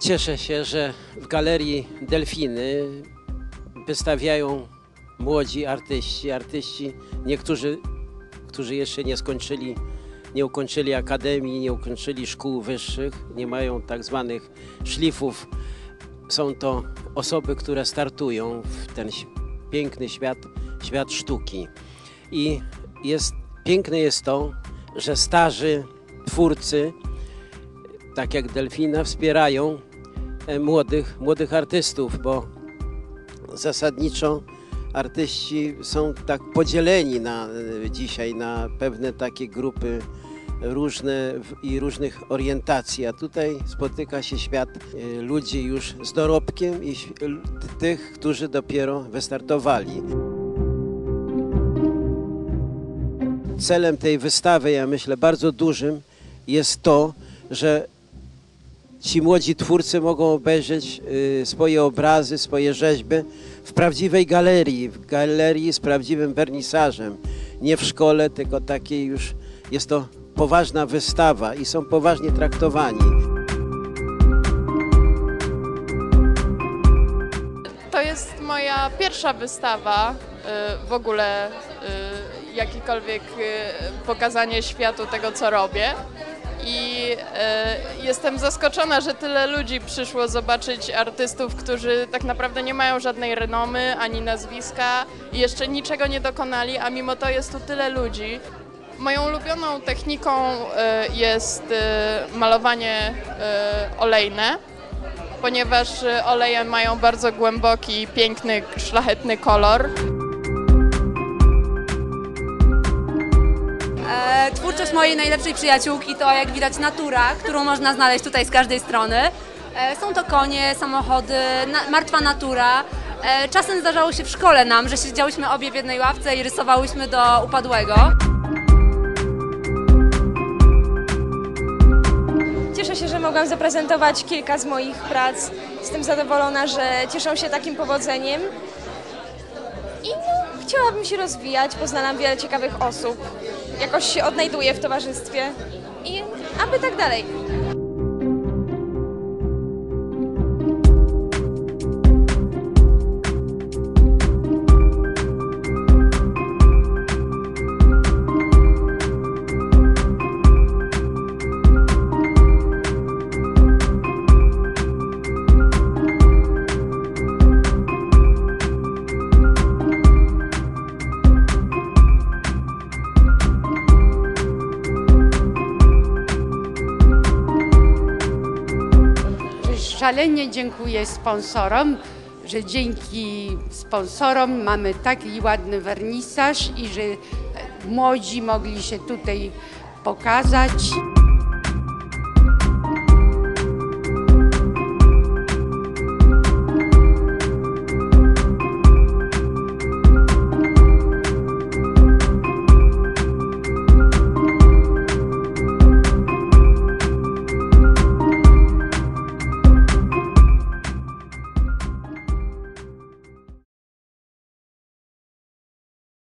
Cieszę się, że w galerii Delfiny wystawiają młodzi artyści, artyści, niektórzy, którzy jeszcze nie skończyli, nie ukończyli akademii, nie ukończyli szkół wyższych, nie mają tak zwanych szlifów. Są to osoby, które startują w ten piękny świat, świat sztuki. I jest, piękne jest to, że starzy twórcy, tak jak Delfina, wspierają e, młodych, młodych artystów, bo zasadniczo artyści są tak podzieleni na, e, dzisiaj na pewne takie grupy różne i różnych orientacji, a tutaj spotyka się świat e, ludzi już z dorobkiem i tych, którzy dopiero wystartowali. Celem tej wystawy, ja myślę, bardzo dużym jest to, że ci młodzi twórcy mogą obejrzeć y, swoje obrazy, swoje rzeźby w prawdziwej galerii, w galerii z prawdziwym wernisażem. Nie w szkole, tylko takiej już jest to poważna wystawa i są poważnie traktowani. To jest moja pierwsza wystawa y, w ogóle, y, jakikolwiek pokazanie światu tego, co robię. I y, jestem zaskoczona, że tyle ludzi przyszło zobaczyć artystów, którzy tak naprawdę nie mają żadnej renomy ani nazwiska i jeszcze niczego nie dokonali, a mimo to jest tu tyle ludzi. Moją ulubioną techniką y, jest y, malowanie olejne ponieważ oleje mają bardzo głęboki, piękny, szlachetny kolor. Twórczość mojej najlepszej przyjaciółki to jak widać natura, którą można znaleźć tutaj z każdej strony. E, są to konie, samochody, martwa natura. E, czasem zdarzało się w szkole nam, że siedziałyśmy obie w jednej ławce i rysowałyśmy do upadłego. Cieszę się, że mogłam zaprezentować kilka z moich prac. Jestem zadowolona, że cieszą się takim powodzeniem. I no, chciałabym się rozwijać, poznałam wiele ciekawych osób. Jakoś się odnajduję w towarzystwie. I aby tak dalej. Szalenie dziękuję sponsorom, że dzięki sponsorom mamy taki ładny wernisaż i że młodzi mogli się tutaj pokazać.